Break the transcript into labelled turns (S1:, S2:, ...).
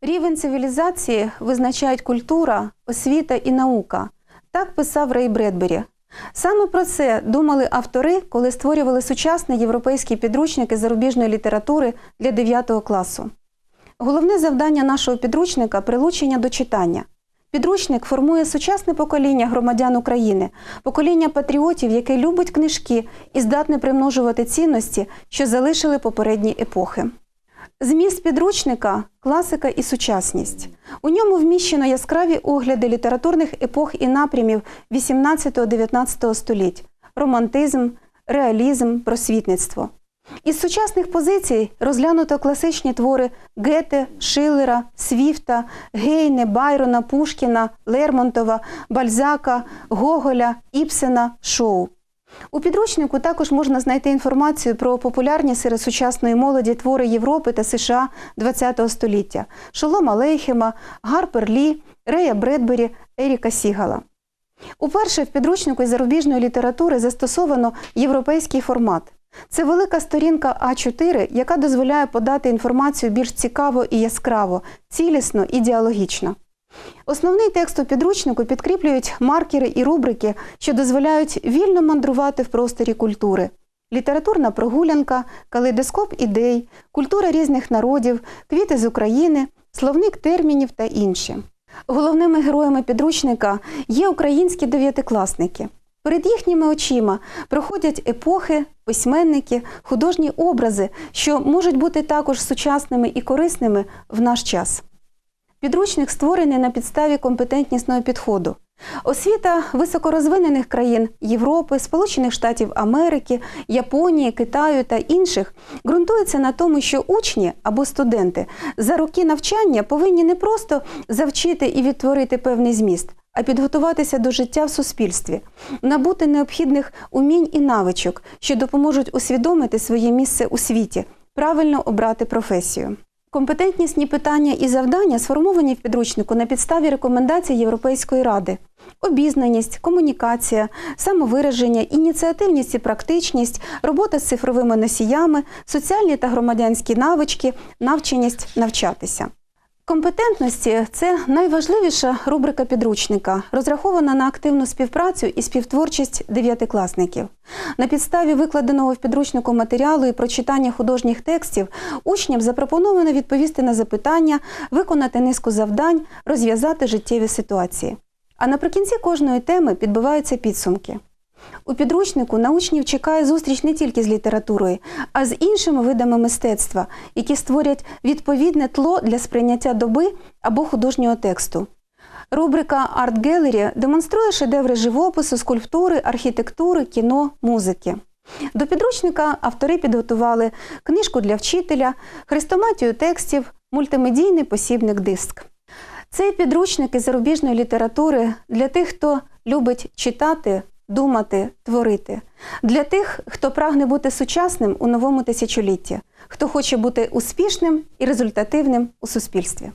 S1: Рівень цивілізації визначають культура, освіта і наука. Так писав Рей Бредбері. Саме про це думали автори, коли створювали сучасні європейські підручники зарубіжної літератури для 9 класу. Головне завдання нашого підручника прилучення до читання. Підручник формує сучасне покоління громадян України, покоління патріотів, яке любить книжки і здатне примножувати цінності, що залишили попередні епохи. Зміст підручника класика і сучасність. У ньому вміщено яскраві огляди літературних епох і напрямів 18-19 століть, романтизм, реалізм, просвітництво. Із сучасних позицій розглянуто класичні твори Гете, Шиллера, Свіфта, Гейне, Байрона, Пушкіна, Лермонтова, Бальзака, Гоголя, Іпсена, Шоу. У підручнику також можна знайти інформацію про популярні серед сучасної молоді твори Європи та США ХХ століття Шолома Лейхема, Гарпер Лі, Рея Бредбері, Еріка Сігала. Уперше в підручнику із зарубіжної літератури застосовано європейський формат. Це велика сторінка А4, яка дозволяє подати інформацію більш цікаво і яскраво, цілісно і діалогічно. Основний текст у підручнику підкріплюють маркери і рубрики, що дозволяють вільно мандрувати в просторі культури. Літературна прогулянка, калейдоскоп ідей, культура різних народів, квіти з України, словник термінів та інші. Головними героями підручника є українські дев'ятикласники. Перед їхніми очима проходять епохи, письменники, художні образи, що можуть бути також сучасними і корисними в наш час. Підручник створений на підставі компетентнісного підходу. Освіта високорозвинених країн Європи, Сполучених Штатів Америки, Японії, Китаю та інших ґрунтується на тому, що учні або студенти за роки навчання повинні не просто завчити і відтворити певний зміст, а підготуватися до життя в суспільстві, набути необхідних умінь і навичок, що допоможуть усвідомити своє місце у світі, правильно обрати професію. Компетентнісні питання і завдання сформовані в підручнику на підставі рекомендацій Європейської ради. Обізнаність, комунікація, самовираження, ініціативність і практичність, робота з цифровими носіями, соціальні та громадянські навички, навченість навчатися. Компетентності це найважливіша рубрика підручника, розрахована на активну співпрацю і співтворчість дев'ятикласників. На підставі викладеного в підручнику матеріалу і прочитання художніх текстів учням запропоновано відповісти на запитання, виконати низку завдань, розв'язати життєві ситуації. А наприкінці кожної теми підбиваються підсумки. У підручнику на учнів чекає зустріч не тільки з літературою, а з іншими видами мистецтва, які створять відповідне тло для сприйняття доби або художнього тексту. Рубрика Арт Гелері демонструє шедеври живопису, скульптури, архітектури, кіно, музики. До підручника автори підготували книжку для вчителя, хрестоматію текстів, мультимедійний посібник диск. Цей підручник із зарубіжної літератури для тих, хто любить читати, думати, творити. Для тих, хто прагне бути сучасним у новому тисячолітті, хто хоче бути успішним і результативним у суспільстві.